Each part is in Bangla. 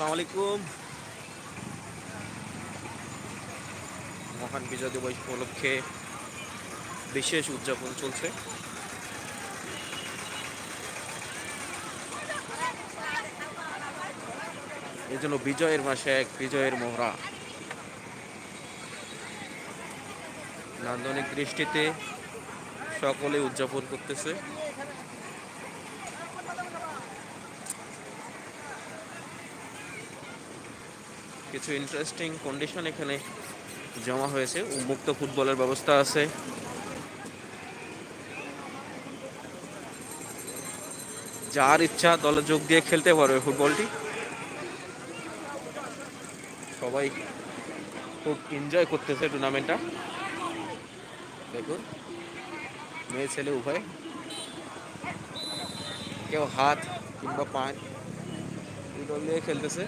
আসসালামু মহান বিজয় দিবস উপলক্ষে বিশেষ উদযাপন চলছে। এই জন্য বিজয়ের মাসে এক বিজয়ের মোহরা। নান্দনিক দৃষ্টিতে সকলে উদযাপন করতেছে। কিছু ইন্টারেস্টিং কন্ডিশন এখানে জমা হয়েছে। উন্মুক্ত ফুটবলের ব্যবস্থা আছে। যার ইচ্ছা, দলে যোগ দিয়ে খেলতে পারবে ফুটবলটি। সবাই খুব এনজয় করতেছে টুর্নামেন্টটা দেখুন, মেয়ে, ছেলে, উভয়। কেউ হাত কিংবা পা এই দল দিয়ে খেলতেছে।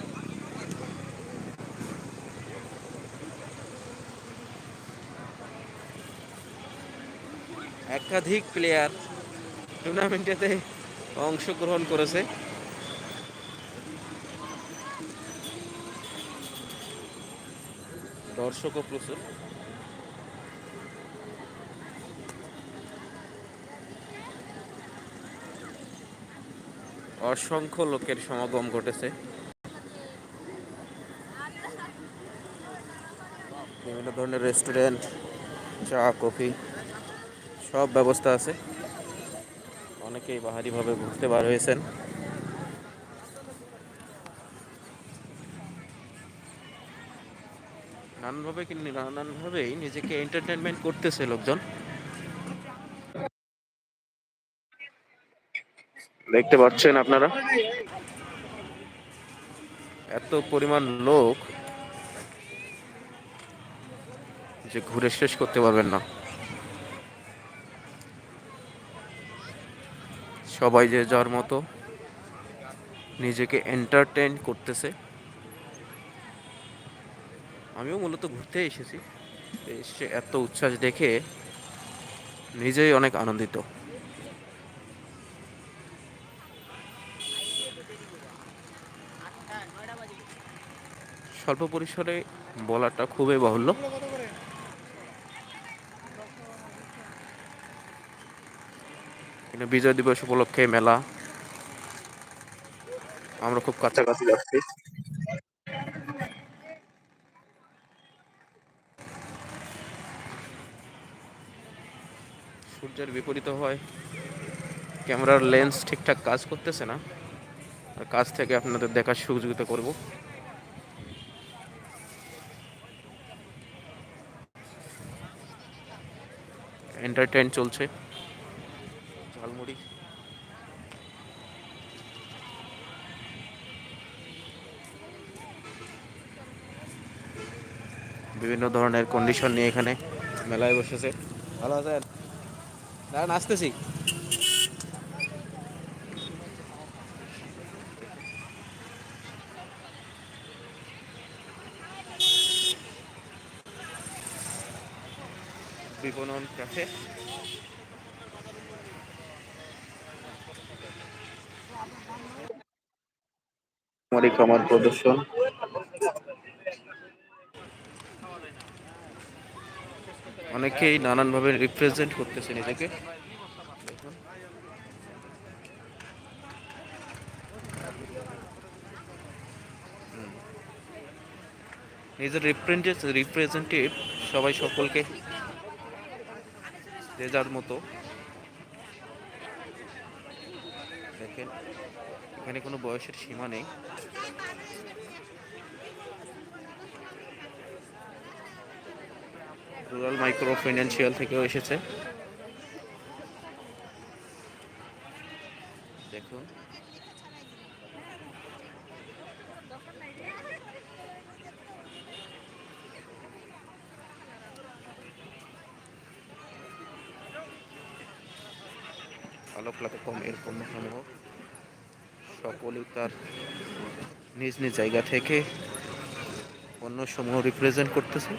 একাধিক প্লেয়ার টুর্নামেন্টেতে অংশগ্রহণ করেছে। দর্শকও প্রচুর। অসংখ্য লোকের সমাগম ঘটেছে। বিভিন্ন ধরনের রেস্টুরেন্ট চা কফি সব ব্যবস্থা আছে। অনেকেই বাহারিভাবে ঘুরতে বার হয়েছেন। নানানভাবে নানানভাবেই নিজেকে এন্টারটেনমেন্ট করতেছে লোকজন। দেখতে পাচ্ছেন আপনারা? এত পরিমাণ লোক যে ঘুরে শেষ করতে পারবেন না। সবাই যে যার মতো নিজেকে এন্টারটেন করতেছে। আমিও মূলত ঘুরতে এসেছি। এসে এত উচ্ছ্বাস দেখে নিজেই অনেক আনন্দিত। স্বল্প পরিসরে বলাটা খুবই বাহুল্য। কিন্তু বিজয় দিবস উপলক্ষে মেলা। আমরা খুব কাছাকাছি যাচ্ছি। সূর্যের বিপরীত হয় ক্যামেরার লেন্স ঠিকঠাক কাজ করতেছে না। আর কাছ থেকে আপনাদের দেখার সুযোগিতা করব। এন্টারটেইন চলছে। বিভিন্ন ধরনের কন্ডিশন নিয়ে এখানে মেলায় বসেছে। ভালো আছেন? দাঁড়ান, আসতেছি। বিপণন আমারই খামার প্রদর্শন। অনেকেই নানানভাবে রিপ্রেজেন্ট করতেছে নিজেকে নিজের রিপ্রেজেন্ট রিপ্রেজেন্টেটিভ সবাই সকলকে যে যার মতো। দেখেন, এখানে কোনো বয়সের সীমা নেই। রুরাল মাইক্রো ফাইন্যান্সিয়াল থেকেও এসেছে। দেখুন আলোক কম এর পণ্যসমূহ সকলেই তার নিজ নিজ জায়গা থেকে অন্য পণ্যসমূহ রিপ্রেজেন্ট করতেছে।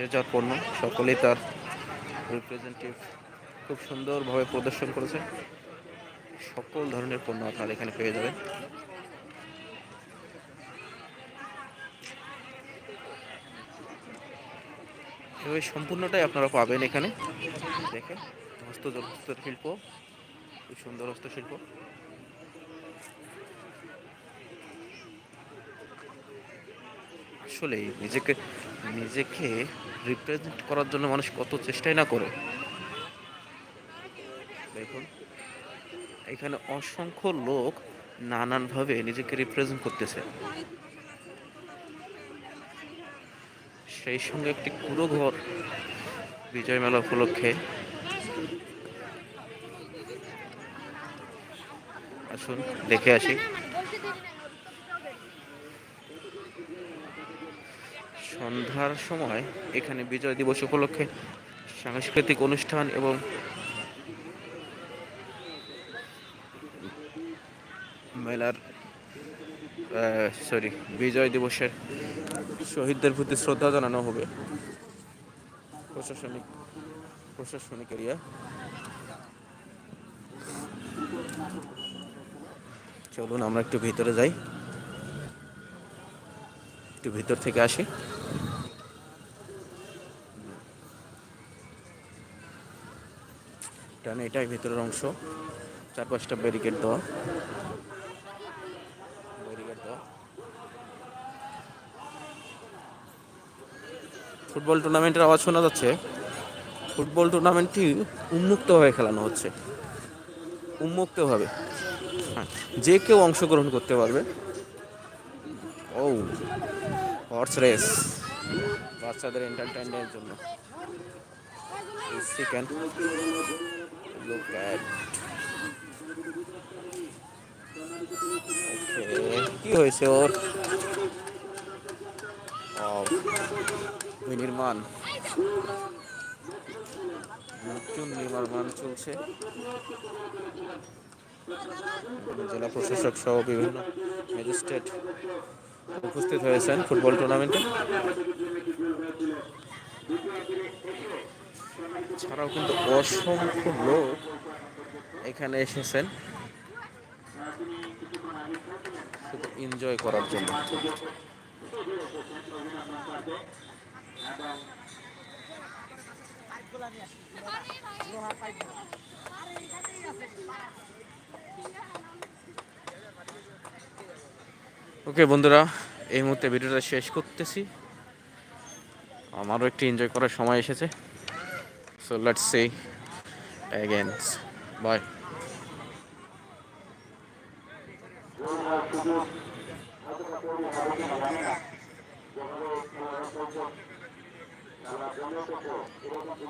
যে যার পণ্য, সকলেই তার রিপ্রেজেন্টেটিভ খুব সুন্দরভাবে প্রদর্শন করেছে। সকল ধরনের পণ্য আপনারা এখানে পেয়ে যাবেন। এভাবে সম্পূর্ণটাই আপনারা পাবেন এখানে। দেখেন হস্ত হস্তশিল্প খুব সুন্দর হস্তশিল্প আসলেই নিজেকে নিজেকে রিপ্রেজেন্ট করার জন্য মানুষ কত চেষ্টাই না করে। দেখুন, এখানে অসংখ্য লোক নানানভাবে নিজেকে রিপ্রেজেন্ট করতেছে। সেই সঙ্গে একটি পুরো ঘর বিজয় মেলা উপলক্ষে। আসুন, দেখে আসি। সন্ধ্যার সময় এখানে বিজয় দিবস উপলক্ষে সাংস্কৃতিক অনুষ্ঠান এবং মেলার সরি বিজয় দিবসের শহীদদের প্রতি শ্রদ্ধা জানানো হবে প্রশাসনিক প্রশাসনিক এরিয়া। চলুন আমরা একটু ভিতরে যাই। একটু ভিতর থেকে আসি। টানে এটাই ভিতরের অংশ চার পাঁচটা ব্যারিকেড দেওয়া। ব্যারিকেড দেওয়া। ফুটবল টুর্নামেন্টের আওয়াজ শোনা যাচ্ছে। ফুটবল টুর্নামেন্টটি উন্মুক্তভাবে খেলানো হচ্ছে। উন্মুক্তভাবে। হ্যাঁ যে কেউ অংশগ্রহণ করতে পারবে। ও হর্স রেস বাচ্চাদের এন্টারটেনমেন্টের জন্য। চিকেন লুক কি হয়েছে ওর? নির্মাণ নতুন নির্মাণ চলছে। জেলা প্রশাসক সহ বিভিন্ন ম্যাজিস্ট্রেট। উপস্থিত হয়েছেন ফুটবল টুর্নামেন্টে। ছাড়াও কিন্তু অসংখ্য লোক এখানে এসেছেন। এনজয় করার জন্য। ওকে বন্ধুরা, এই মুহূর্তে ভিডিওটা শেষ করতেছি। আমারও একটু এনজয় করার সময় এসেছে। So let's see again bye you.